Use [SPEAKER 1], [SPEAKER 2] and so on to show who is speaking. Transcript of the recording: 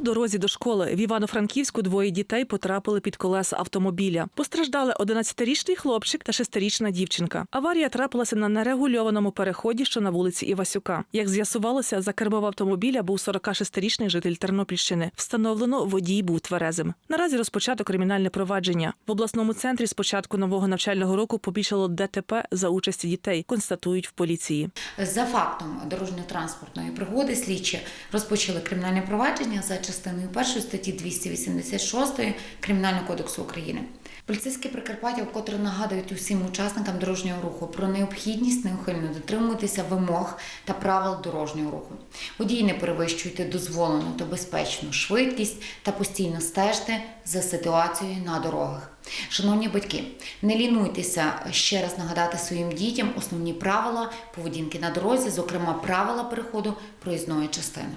[SPEAKER 1] дорозі до школи в Івано-Франківську двоє дітей потрапили під колеса автомобіля. Постраждали 11-річний хлопчик та 6-річна дівчинка. Аварія трапилася на нерегульованому переході, що на вулиці Івасюка. Як з'ясувалося, за кермом автомобіля був 46-річний житель Тернопільщини. Встановлено, водій був тверезим. Наразі розпочато кримінальне провадження. В обласному центрі з початку нового навчального року побільшало ДТП за участі дітей, констатують в поліції.
[SPEAKER 2] За фактом дорожньо-транспортної пригоди слідчі розпочали кримінальне провадження за частиною першої статті 286 Кримінального кодексу України. Поліцейські Прикарпаття вкотре нагадують усім учасникам дорожнього руху про необхідність неухильно дотримуватися вимог та правил дорожнього руху. Водії не перевищуйте дозволену та безпечну швидкість та постійно стежте за ситуацією на дорогах. Шановні батьки, не лінуйтеся ще раз нагадати своїм дітям основні правила поведінки на дорозі, зокрема правила переходу проїзної частини.